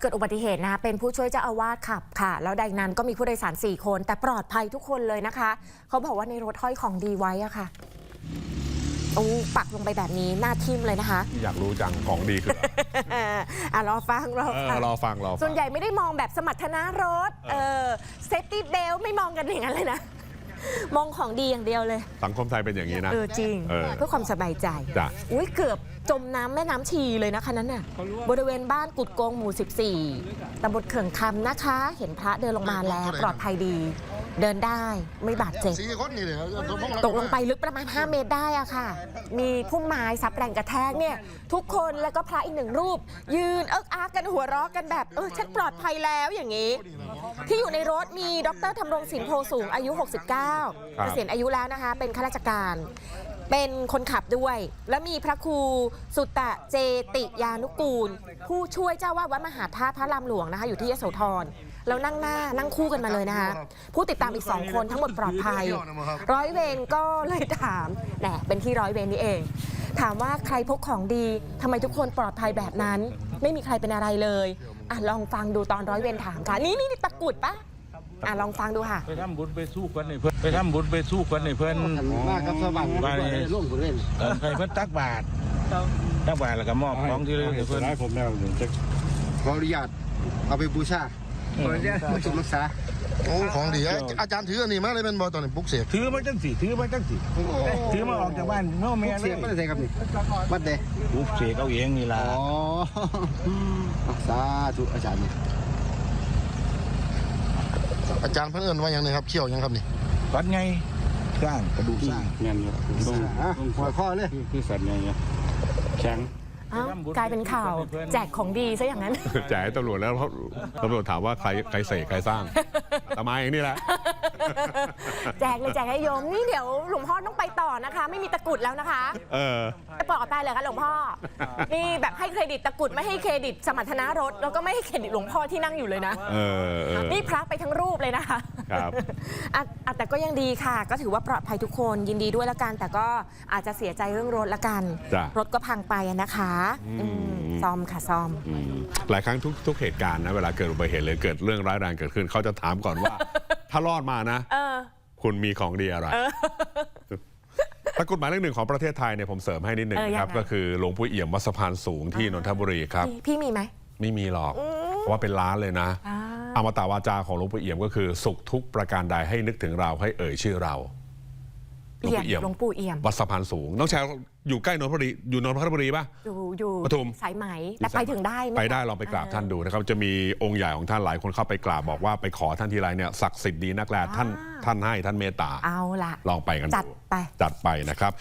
เกิดอุบัติเหตุนะคะเป็นผู้ช่วยเจ้าอาวาสขับค่ะ แล้วดังนั้นก็มีผู้โดยสาร 4 คน แต่ปลอดภัยทุกคนเลยนะคะ เขาบอกว่าในรถห้อยของดีไว้อะค่ะโอ้ปักลงไปแบบนี้หน้าทิ่มเลยนะคะ อยากรู้จังของดีคืออะไรอะรอฟังรอเอฟัองรอฟังรอฟังส่วนใหญ่ไม่ได้มองแบบสมรรถนะรถ เออเซฟตี้เบลไม่มองกันอย่างนั้นเลยนะ มองของดีอย่างเดียวเลยสังคมไทยเป็นอย่างนี้นะ เออจริง เออเพื่อความสบายใจจ้ะ อุ้ยเกือบจมน้ำแม่น้ำชีเลยนะคะนั้นน่ะบริเวณบ้านกุดโกงหมู่ 14ตำบลเขื่องคำนะคะ เห็นพระเดินลงมาแล้วปลอดภัยดี เดินได้ไม่บาดเจ็บ สี่คนนี่เลยตกลงไปลึกประมาณ 5 เมตรได้อะค่ะ มีพุ่มไม้ซับแรงกระแทกเนี่ย ทุกคนแล้วก็พระอีกหนึ่งรูป ยืนเอิกอาร์กกันหัวเราะกันแบบ เออฉันปลอดภัยแล้วอย่างนี้ ที่อยู่ในรถมีดรธำรงศิลป์โพสูงอายุ 69เกษียณอายุแล้วนะคะ เป็นข้าราชการ เป็นคนขับด้วย แล้วมีพระครูสุตตะเจติยานุกูล ผู้ช่วยเจ้าวาดวัดมหาธาตุพระรามหลวงนะคะ อยู่ที่ยโสธรแล้วนั่งหน้านั่งคู่กันมาเลยนะคะผู้ติดตามอีกสองคนทั้งหมดปลอดภัย ร้อยเวรก็เลยถามแหนเป็นที่ร้อยเวรนี่เอง ถามว่าใครพกของดีทำไมทุกคนปลอดภัยแบบนั้น ไม่มีใครเป็นอะไรเลยอะลองฟังดูตอนร้อยเวรถามค่ะ นี่นี่นี่ตะกรุดปะอะลองฟังดูค่ะ ไปทำบุญไปสู้กันในเพื่อนไปทำบุญไปสู้กันในเพื่อนมากับสวัสดิ์บ้านนี้ล่วงบริเวณเออใครเพื่อนตักบาตรตักบาตรแล้วก็มอบของที่ระลึกให้เพื่อนให้ผมแล้วจะขออนุญาตเอาไปบูชาผู้สุขรักษา โอ้ของดีอาจารย์ถืออันนี้มาเลยเป็นบอตอนนี้ปุ๊กเสกถือมาจังสิถือมาจังสิถือมาออกจากบ้านโน่แม่ปุ๊กเลเสยกไม่ได้ใส่ครับนี่วัดเดบุกเสกเอาเองนี่ล่ะอ๋อสาธุอาจารย์นี่อาจารย์เพิ่นเอิ้นว่าอย่างนี้ครับเขี้ยวยังครับนี่วัดไงสร้างกระดูกสร้างเงี้ยครับต้องหัวข้อเลยคือสัตว์ไงแข็ง อ้าวกลายเป็นข่าว แจกของดีซะอย่างนั้น แจกให้ตำรวจแล้วเพราะตำรวจถามว่าใครใครเสกใครสร้างอาตมาเองนี่แหละ แจกเลยแจกให้โยมนี่เดี๋ยวหลวงพ่อต้องไปต่อนะคะ ไม่มีตะกรุดแล้วนะคะ เออปลอดภัยเลยค่ะหลวงพ่อ นี่แบบให้เครดิตตะกรุดไม่ให้เครดิตสมรรถนะรถ แล้วก็ไม่ให้เครดิตหลวงพ่อที่นั่งอยู่เลยนะ เออเออนี่พระไปทั้งรูปเลยนะคะครับอะอะแต่ก็ยังดีค่ะ ก็ถือว่าปลอดภัยทุกคนยินดีด้วยละกัน แต่ก็อาจจะเสียใจเรื่องรถละกัน จ้ะ รถก็พังไปอะนะคะอืมอืมซ่อมค่ะซ่อมอืมหลายครั้งทุกทุกเหตุการณ์นะเวลาเกิดอุบัติเหตุหรือเกิดเรื่องร้ายแรงเกิดขึ้นเขาจะถามก่อนว่า ถ้ารอดมานะเออคุณมีของดีอะไรตะกรุดหมายเลขหนึ่งของประเทศไทยเนี่ยผมเสริมให้นิดหนึ่งเออยังไงนะครับ ก็คือหลวงปู่เอี่ยมวัดสะพานสูงที่นนทบุรีครับ พี่พี่มีไหมไม่มีหรอกเพราะว่าเป็นล้านเลยนะอ่าอมตะวาจาของหลวงปู่เอี่ยมก็คือสุขทุกประการใดให้นึกถึงเราให้เอ่ยชื่อเราหลวงปู่เอี่ยมหลวงปู่เอี่ยมวัดสะพานสูงน้องแชร์ อยู่ใกล้นนทบุรีอยู่นนทบุรีป่ะ อยู่อยู่ปทุม สายไหมแต่ไปถึงได้หมไปได้ลองไปกราบท่านดูนะครับ จะมีองค์ใหญ่ของท่านหลายคนเข้าไปกราบบอกว่าไปขอท่านทีไรเนี่ยศักดิ์สิทธิ์ดีนักแลท่านท่านให้ท่านเมตตา เอาล่ะ ลองไปกันจัดดูไป จัดไปนะครับ